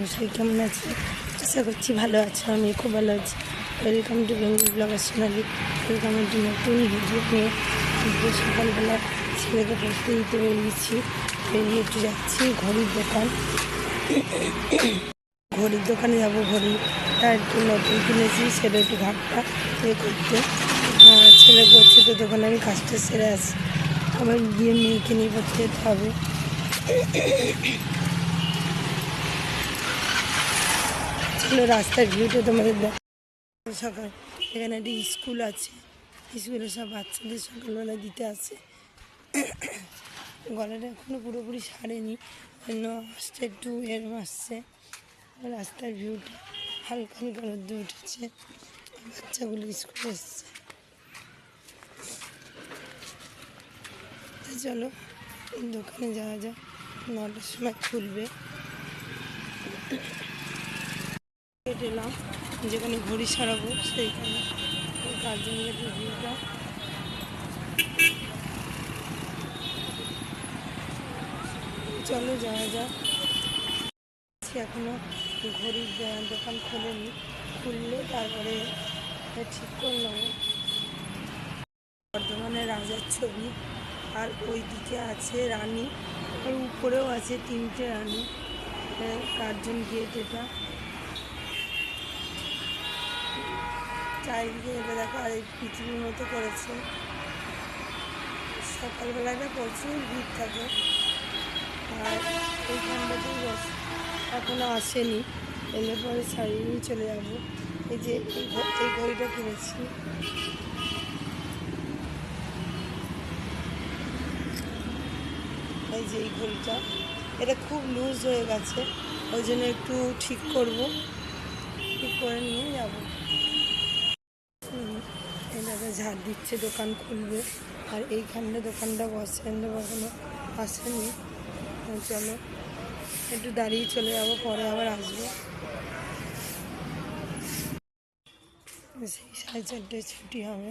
অবশ্যই কেমন আছে? আশা করছি ভালো আছো আমি খুব ভালো আছি। Welcome to Bengal blogger Sonali welcome একটি নতুন ভিডিও নিয়ে সকালবেলা ছেলেকে পড়তে দিতে বেরিয়েছি। বেরিয়ে একটু যাচ্ছি ঘড়ির দোকান। ঘড়ির দোকানে যাব, ঘড়ি তার একটু নতুন কিনেছি, সেটা একটু ঘাটটা এ করতে। ছেলে পড়ছে তো দোকানে আমি কাজটা সেরে আসি। আবার গিয়ে মেয়েকে নিয়ে পড়তে যেতে হবে। চলো রাস্তার ভিউটা তোমাদের দেখ সকাল এখানে একটা স্কুল আছে। স্কুলে সব বাচ্চাদের সকালবেলা দিতে আসে। গলাটা এখনও পুরোপুরি সারেনি। জন্য আসতে একটু এরম আসছে। রাস্তার ভিউটা হালকা হালকা রোদ্দে উঠেছে। বাচ্চাগুলো স্কুলে এসছে। চলো, দোকানে যাওয়া যাক। নটার সময় খুলবে। হেঁটে এলাম, যেখানে ঘড়ি সারাবো সেইখানে। তার ভিউটা। চলো যাওয়া যাক। সে এখনও, ঘড়ির দোকান খোলেনি। খুললে তারপরে ঠিক করলাম। বর্ধমানে রাজার ছবি। আর ওই দিকে আছে রানী। আর উপরেও আছে তিনটে রানী। কার্জন গেট এটা। চারিদিকে এটা দেখো আর এই পৃথিবীর মতো করেছে। সকালবেলাটা প্রচুর ভিড় থাকে। আর এইখানটাতেই বস। এখনও আসেনি। এলে পরে নিয়ে চলে যাব। এই যে এই এই ঘড়িটা কিনেছি। এই যে এই ঘড়িটা। এটা খুব লুজ হয়ে গেছে। ওই জন্য একটু ঠিক করব। ঠিক করে নিয়ে যাব। ঝাড় দিচ্ছে, দোকান খুলবে। আর এইখানটা দোকানটা বসেন কখনো আসেনি চলো, একটু দাঁড়িয়ে চলে যাব, পরে আবার আসব। সেই সাড়ে চারটায় ছুটি হবে।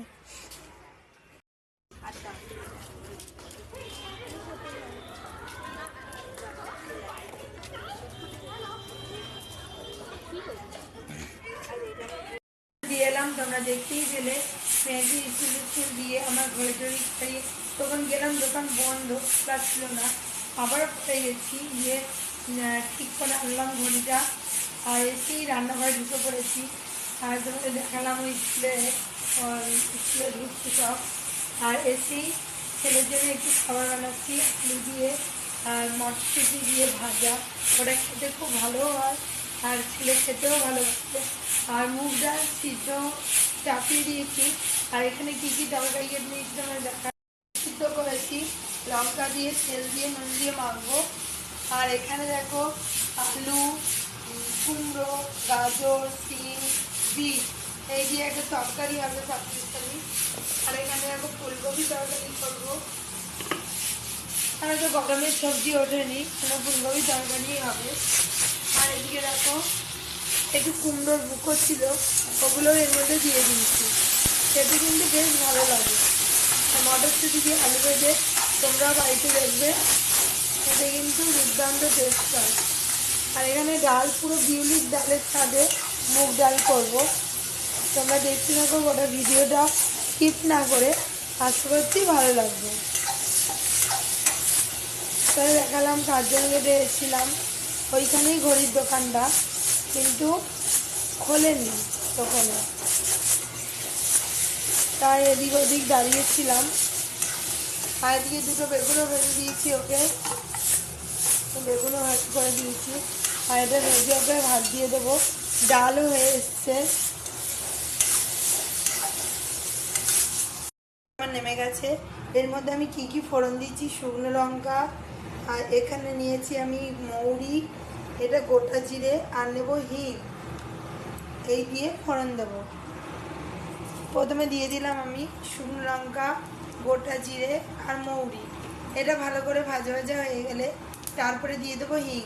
দিয়ে এলাম, তোমরা দেখতেই পেলে। মেয়েকে স্কুল স্কুল দিয়ে আমার ঘরে টরি খাইয়ে তখন গেলাম, দোকান বন্ধ ক্লাস ছিল না। আবার গেছি? গিয়ে ঠিক করে আনলাম ঘড়িটা। আর এসেই রান্নাঘরে ঢুকে পড়েছি। আর তোমাদের দেখালাম ওই স্কুলে স্কুলে ঢুকছি সব। আর এসেই ছেলের জন্য একটু খাবার বানাচ্ছি, আলু দিয়ে, আর মটরশুঁটি দিয়ে ভাজা। ওটা খেতে খুব ভালো হয়। আর ছেলে খেতেও ভালোবাসে। আর মুগ ডাল সিদ্ধ চাপিয়ে দিয়েছি। আর এখানে কী কী তরকারি দিয়েছি তোমার দেখা সিদ্ধ করেছি। লঙ্কা দিয়ে, তেল দিয়ে, নুন দিয়ে মাখবো। আর এখানে দেখো আলু কুমড়ো, গাজর, সিম, বিট। এই দিয়ে একটা তরকারি হবে পাকিস্তানি। আর এখানে দেখো ফুলকপি তরকারি করব। আর তো গরমের সবজি ওঠেনি ফুলকপি তরকারি হবে। আর এদিকে দেখো একটু কুমড়োর বুকো ছিল ওগুলো এর মধ্যে দিয়ে দিয়েছি। খেতে কিন্তু বেশ ভালো লাগে। আর মটরশুঁটি দিয়ে আলু ভেজে তোমরা বাড়িতে দেখবে এতে কিন্তু দুর্দান্ত টেস্ট হয়। আর এখানে ডাল, পুরো বিউলির ডালের ছাদে মুগ ডাল করব। তোমরা দেখতে থাকো গোটা ভিডিওটা। স্কিপ না করে আশা করছি ভালো লাগবে। তাহলে দেখালাম কার্জন গেটে এসেছিলাম ওইখানেই ঘড়ির দোকানটা। কিন্তু খোলেনি তখনও তাই এদিক ওদিক দাঁড়িয়েছিলাম। আর এদিকে দুটো বেগুনও ভেজে দিয়েছি ওকে। বেগুনও ভাজ করে দিয়েছি। আর ভেজে ওকে ভাত দিয়ে দেবো। ডালও হয়ে এসছে। আমার নেমে গেছে। এর মধ্যে আমি কি কি ফোড়ন দিচ্ছি শুকনো লঙ্কা। আর এখানে নিয়েছি আমি মৌরি। এটা গোটা জিরে আর নেব হিং। এই দিয়ে ফোড়ন দেবো। প্রথমে দিয়ে দিলাম আমি শুকনো লঙ্কা, গোটা জিরে আর মৌরি। এটা ভালো করে ভাজা ভাজা হয়ে গেলে তারপরে দিয়ে দেবো হিং।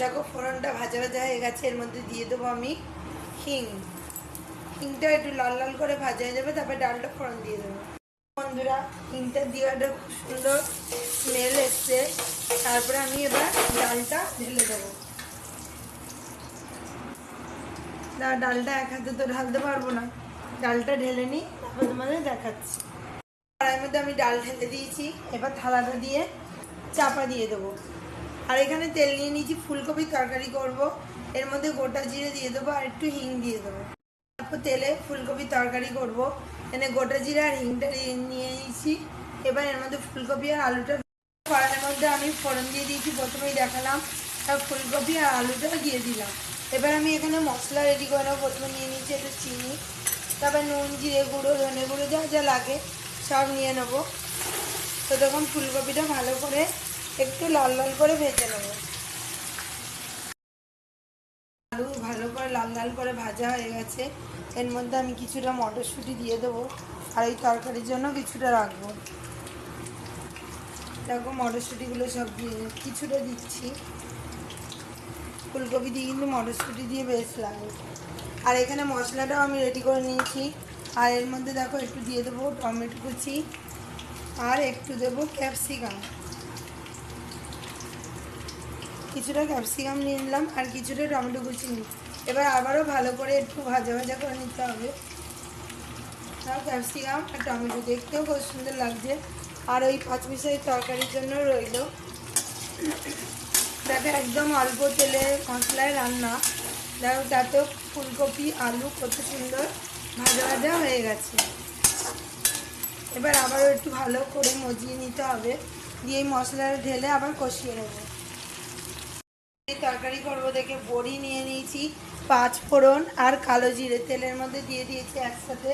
দেখো ফোড়নটা ভাজা ভাজা হয়ে গেছে, এর মধ্যে দিয়ে দেবো আমি হিং। হিংটা একটু লাল লাল করে ভাজা হয়ে যাবে, তারপরে ডালটা ফোড়ন দিয়ে দেবো। বন্ধুরা, হিংটা দেওয়াটা খুব সুন্দর, স্মেল এসছে। তারপরে আমি এবার ডালটা ঢেলে দেবো। ডা- ডালটা এক হাতে তো ঢালতে পারব না। ডালটা ঢেলে নিই, তারপর তোমাদের দেখাচ্ছি। কড়াইয়ের মধ্যে আমি ডাল ঢেলে দিয়েছি, এবার থালাটা দিয়ে চাপা দিয়ে দেবো। আর এখানে তেল নিয়ে নিয়েছি, ফুলকপির তরকারি করব। এর মধ্যে গোটা জিরে দিয়ে দেবো আর একটু হিং দিয়ে দেবো। তারপর তেলে ফুলকপির তরকারি করব। এনে গোটা জিরে আর হিংটা নিয়ে নিয়েছি। এবার এর মধ্যে ফুলকপি আর আলুটা কড়াইয়ের মধ্যে আমি ফোড়ন দিয়ে দিয়েছি, প্রথমেই দেখালাম। আর ফুলকপি আর আলুটা দিয়ে দিলাম। এবার আমি এখানে মশলা রেডি করে প্রথমে নিয়ে নিয়েছি একটু চিনি, তারপর নুন, জিরে গুঁড়ো, ধনে গুঁড়ো, যা যা লাগে সব নিয়ে নেব। তো তখন ফুলকপিটা ভালো করে একটু লাল লাল করে ভেজে নেব। আলু ভালো করে লাল লাল করে ভাজা হয়ে গেছে। এর মধ্যে আমি কিছুটা মটরশুঁটি দিয়ে দেবো। আর এই তরকারির জন্য কিছুটা রাখব। দেখো, মটরশুঁটিগুলো সব দিয়ে কিছুটা দিচ্ছি। ফুলকপি দিয়ে কিন্তু মটরশুঁটি দিয়ে বেশ লাগে। আর এখানে মশলাটাও আমি রেডি করে নিয়েছি। আর এর মধ্যে দেখো, একটু দিয়ে দেবো টমেটো কুচি, আর একটু দেবো ক্যাপসিকাম কিছুটা ক্যাপসিকাম নিয়ে নিলাম, আর কিছুটা টমেটো কুচি নিই এবার আবারও ভালো করে একটু ভাজা ভাজা করে নিতে হবে। তাও ক্যাপসিকাম আর টমেটো দেখতেও খুব সুন্দর লাগছে। আর ওই পাঁচ পাঁচমিশাই তরকারির জন্য রইল। তাতে একদম অল্প তেলে মশলায় রান্না। দেখো তাতেও ফুলকপি, আলু কত সুন্দর ভাজা ভাজা হয়ে গেছে। এবার আবারও একটু ভালো করে মজিয়ে নিতে হবে। দিয়ে মশলাটা ঢেলে আবার কষিয়ে নেব। তরকারি করব দেখে বড়ি নিয়ে নিয়েছি, পাঁচ ফোড়ন আর কালো জিরে তেলের মধ্যে দিয়ে দিয়েছি একসাথে।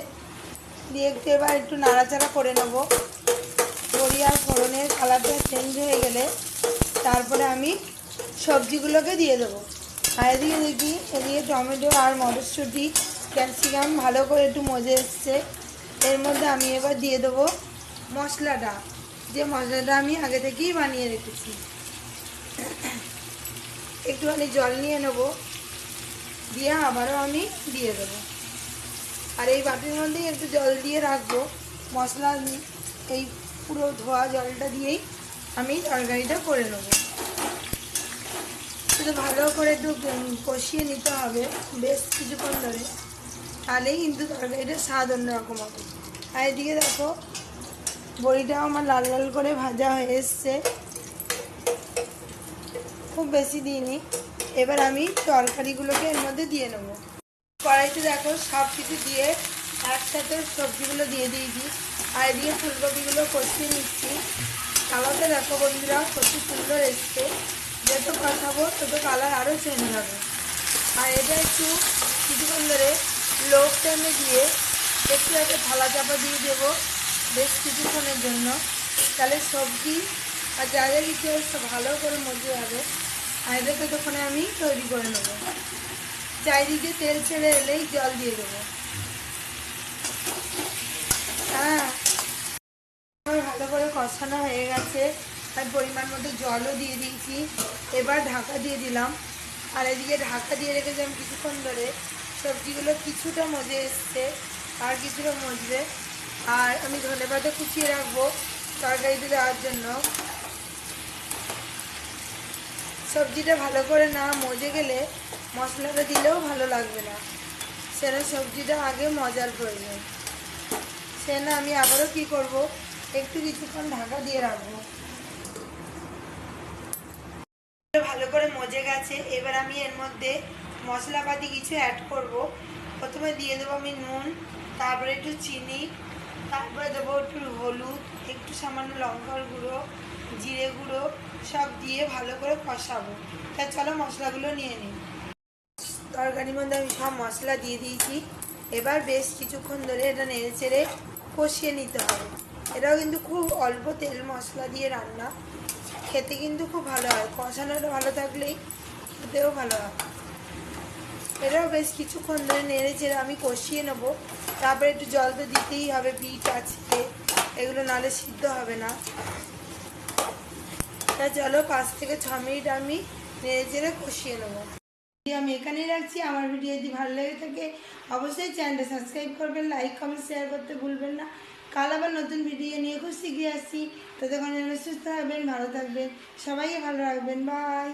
দিয়ে একটু এবার একটু নাড়াচাড়া করে নেব। আর ফোড়নের কালারটা চেঞ্জ হয়ে গেলে তারপরে আমি সবজিগুলোকে দিয়ে দেবো। আর এদিকে দেখি, এদিকে টমেটো আর মটরশুঁটি, ক্যাপসিকাম ভালো করে একটু মজে এসছে। এর মধ্যে আমি এবার দিয়ে দেবো মশলাটা। যে মশলাটা আমি আগে থেকেই বানিয়ে রেখেছি। একটুখানি জল নিয়ে নেব। দিয়ে আবারও আমি দিয়ে দেবো। আর এই বাটির মধ্যেই একটু জল দিয়ে রাখব। মশলা এই পুরো ধোয়া জলটা দিয়েই আমি তরকারিটা করে নেব। শুধু ভালো করে একটু কষিয়ে নিতে হবে বেশ কিছুক্ষণ ধরে। তাহলেই কিন্তু তরকারিটা স্বাদ অন্যরকম হবে। আর এদিকে দেখো, বড়িটাও আমার লাল লাল করে ভাজা হয়ে এসছে। খুব বেশি দিইনি। এবার আমি তরকারিগুলোকে এর মধ্যে দিয়ে নেব। কড়াইতে দেখো সব কিছু দিয়ে একসাথে সবজিগুলো দিয়ে দিয়েছি। আর এদিকে ফুলকপিগুলো কষিয়ে নিচ্ছি। কালারটা দেখো বন্ধুরা, কত সুন্দর এসছে। যত কষাবো, তত কালার আরও চেঞ্জ হবে। আর এটা একটু কিছুক্ষণ ধরে লো টাইমে দিয়ে একটু একটা থালা চাপা দিয়ে দেবো বেশ কিছুক্ষণের জন্য। তাহলে সবজি আর যা যা কিছু সব ভালো করে মজে যাবে আর এটা ততক্ষণে আমি তৈরি করে নেব। চারিদিকে তেল ছেড়ে এলেই জল দিয়ে দেবো। হ্যাঁ আমার ভালো করে কষানো হয়ে গেছে। আর পরিমাণ মতো জলও দিয়ে দিয়েছি। এবার ঢাকা দিয়ে দিলাম। আর এদিকে ঢাকা দিয়ে রেখেছি আমি কিছুক্ষণ ধরে। সবজিগুলো কিছুটা মজে এসছে, আর কিছুটা মজবে। আর আমি ধনে পাতা কুচিয়ে রাখব তরকারিতে দেওয়ার জন্য। সবজিটা ভালো করে না মজে গেলে মশলাটা দিলেও ভালো লাগবে না। সেটা সবজিটা আগে মজার প্রয়োজন। সে না আমি আবারও কি করব? একটু কিছুক্ষণ ঢাকা দিয়ে রাখব। ভালো করে মজে গেছে। এবার আমি এর মধ্যে মশলাপাতি কিছু অ্যাড করব। প্রথমে দিয়ে দেবো আমি নুন, তারপরে একটু চিনি, তারপরে দেবো একটু হলুদ, একটু সামান্য লঙ্কার গুঁড়ো, জিরে গুঁড়ো, সব দিয়ে ভালো করে কষাবো। তা চলো মশলাগুলো নিয়ে নিই। তরকারির মধ্যে আমি সব মশলা দিয়ে দিয়েছি। এবার বেশ কিছুক্ষণ ধরে এটা নেড়ে চেড়ে কষিয়ে নিতে হবে। এটাও কিন্তু খুব অল্প তেল মশলা দিয়ে রান্না। খেতে কিন্তু খুব ভালো হয়। কষানোটা ভালো থাকলেই খেতেও ভালো হয়। এটাও বেশ কিছুক্ষণ ধরে নেড়ে চেড়ে আমি কষিয়ে নেব। তারপরে একটু জল তো দিতেই হবে বিট আছে এগুলো নালে সিদ্ধ হবে না। তা চলো পাঁচ থেকে ছ মিনিট আমি নেড়ে চেড়ে কষিয়ে নেব। আমি এখানেই রাখছি। আমার ভিডিও যদি ভালো লেগে থাকে, অবশ্যই চ্যানেলটা সাবস্ক্রাইব করবেন, লাইক, কমেন্ট শেয়ার করতে ভুলবেন না। কাল আবার নতুন ভিডিও নিয়ে খুব শিখে আসছি ততক্ষণ সুস্থ থাকবেন, ভালো থাকবেন। সবাইকে ভালো রাখবেন। বাই